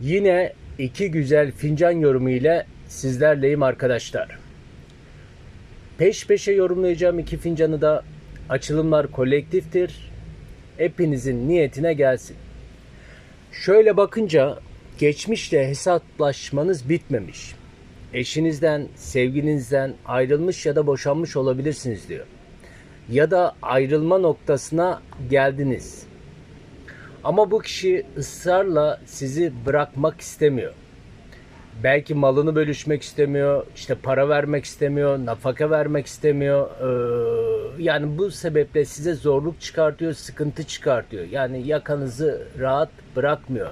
Yine iki güzel fincan yorumu ile sizlerleyim arkadaşlar. Peş peşe yorumlayacağım iki fincanı da açılımlar kolektiftir. Hepinizin niyetine gelsin. Şöyle bakınca geçmişle hesaplaşmanız bitmemiş. Eşinizden, sevgilinizden ayrılmış ya da boşanmış olabilirsiniz diyor. Ya da ayrılma noktasına geldiniz. Ama bu kişi ısrarla sizi bırakmak istemiyor. Belki malını bölüşmek istemiyor, işte para vermek istemiyor, nafaka vermek istemiyor. Ee, yani bu sebeple size zorluk çıkartıyor, sıkıntı çıkartıyor. Yani yakanızı rahat bırakmıyor.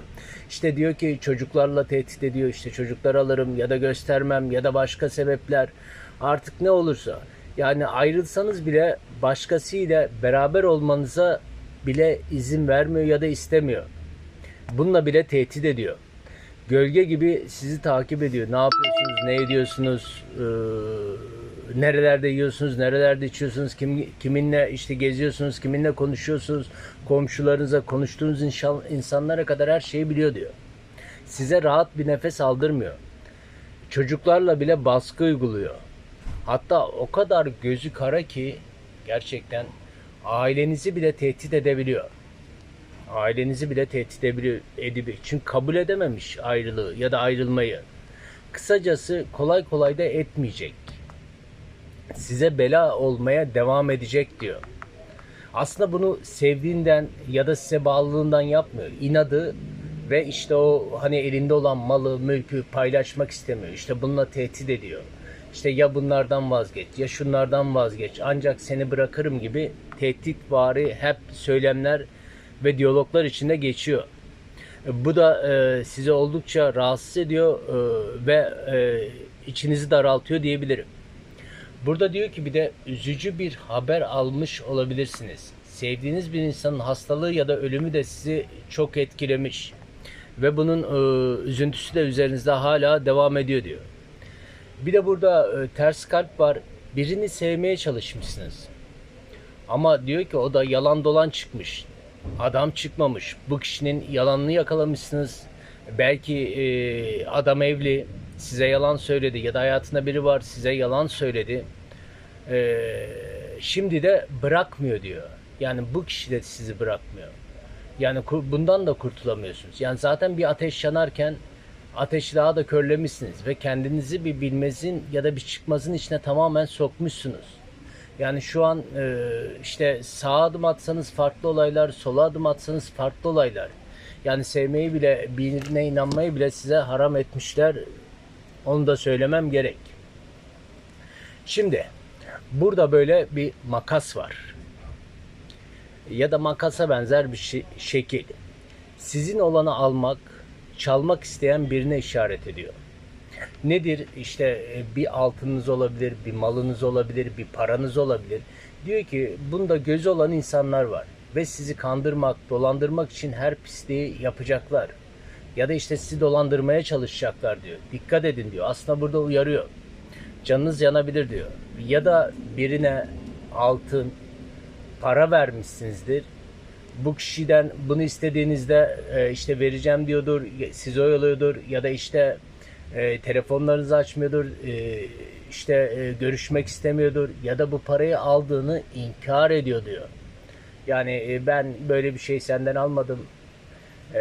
İşte diyor ki çocuklarla tehdit ediyor, işte çocuklar alırım ya da göstermem ya da başka sebepler. Artık ne olursa. Yani ayrılsanız bile başkasıyla beraber olmanıza bile izin vermiyor ya da istemiyor. Bununla bile tehdit ediyor. Gölge gibi sizi takip ediyor. Ne yapıyorsunuz, ne ediyorsunuz, ee, nerelerde yiyorsunuz, nerelerde içiyorsunuz, kim, kiminle işte geziyorsunuz, kiminle konuşuyorsunuz, komşularınıza, konuştuğunuz inşan, insanlara kadar her şeyi biliyor diyor. Size rahat bir nefes aldırmıyor. Çocuklarla bile baskı uyguluyor. Hatta o kadar gözü kara ki gerçekten ailenizi bile tehdit edebiliyor. Ailenizi bile tehdit edebiliyor. Çünkü kabul edememiş ayrılığı ya da ayrılmayı. Kısacası kolay kolay da etmeyecek. Size bela olmaya devam edecek diyor. Aslında bunu sevdiğinden ya da size bağlılığından yapmıyor. İnadı ve işte o hani elinde olan malı, mülkü paylaşmak istemiyor. İşte bununla tehdit ediyor. İşte ya bunlardan vazgeç, ya şunlardan vazgeç. Ancak seni bırakırım gibi tehditvari hep söylemler ve diyaloglar içinde geçiyor. E, Bu da e, sizi oldukça rahatsız ediyor e, ve e, içinizi daraltıyor diyebilirim. Burada diyor ki bir de üzücü bir haber almış olabilirsiniz. Sevdiğiniz bir insanın hastalığı ya da ölümü de sizi çok etkilemiş. Ve bunun e, üzüntüsü de üzerinizde hala devam ediyor diyor. Bir de burada e, ters kalp var. Birini sevmeye çalışmışsınız. Ama diyor ki o da yalan dolan çıkmış. Adam çıkmamış. Bu kişinin yalanını yakalamışsınız. Belki e, adam evli, size yalan söyledi ya da hayatında biri var size yalan söyledi. E, şimdi de bırakmıyor diyor. Yani bu kişi de sizi bırakmıyor. Yani bundan da kurtulamıyorsunuz. Yani zaten bir ateş yanarken daha da körlemişsiniz ve kendinizi bir bilmezin ya da bir çıkmazın içine tamamen sokmuşsunuz. Yani şu an e, işte sağa adım atsanız farklı olaylar, sola adım atsanız farklı olaylar. Yani sevmeyi bile, birine inanmayı bile size haram etmişler. Onu da söylemem gerek. Şimdi burada böyle bir makas var. Ya da makasa benzer bir şekil. Sizin olanı almak, çalmak isteyen birine işaret ediyor. Nedir? İşte e, bir altınınız olabilir, bir malınız olabilir, bir paranız olabilir. Diyor ki bunda gözü olan insanlar var ve sizi kandırmak, dolandırmak için her pisliği yapacaklar. Ya da işte sizi dolandırmaya çalışacaklar diyor. Dikkat edin diyor. Aslında burada uyarıyor. Canınız yanabilir diyor. Ya da birine altın, para vermişsinizdir. Bu kişiden bunu istediğinizde e, işte vereceğim diyordur, sizi oyalıyordur ya da işte e, telefonlarınızı açmıyordur, e, işte e, görüşmek istemiyordur ya da bu parayı aldığını inkar ediyor diyor. Yani e, ben böyle bir şey senden almadım. E,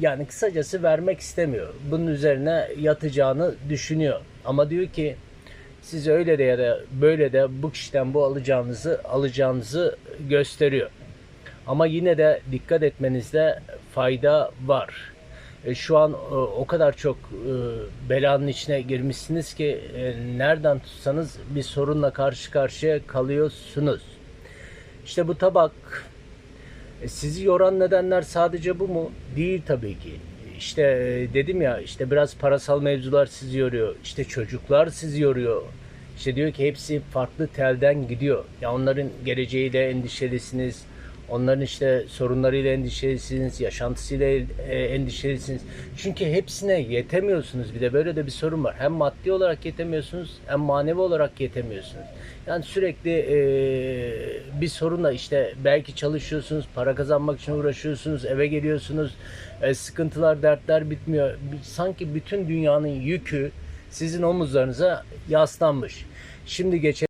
yani kısacası vermek istemiyor. Bunun üzerine yatacağını düşünüyor. Ama diyor ki siz öyle de ya da böyle de bu kişiden bu alacağınızı alacağınızı gösteriyor. Ama yine de dikkat etmenizde fayda var. E, şu an e, o kadar çok e, belanın içine girmişsiniz ki nereden tutsanız bir sorunla karşı karşıya kalıyorsunuz. İşte bu tabak sizi yoran nedenler sadece bu mu? Değil tabii ki. İşte dedim ya işte biraz parasal mevzular sizi yoruyor. İşte çocuklar sizi yoruyor. İşte diyor ki hepsi farklı telden gidiyor. Ya onların geleceğiyle endişelisiniz. Onların işte sorunlarıyla endişelisiniz, yaşantısıyla e, endişelisiniz. Çünkü hepsine yetemiyorsunuz. Bir de böyle de bir sorun var. Hem maddi olarak yetemiyorsunuz hem manevi olarak yetemiyorsunuz. Yani sürekli e, bir sorunla işte belki çalışıyorsunuz, para kazanmak için uğraşıyorsunuz, eve geliyorsunuz, e, sıkıntılar, dertler bitmiyor. Sanki bütün dünyanın yükü sizin omuzlarınıza yaslanmış. Şimdi geçelim.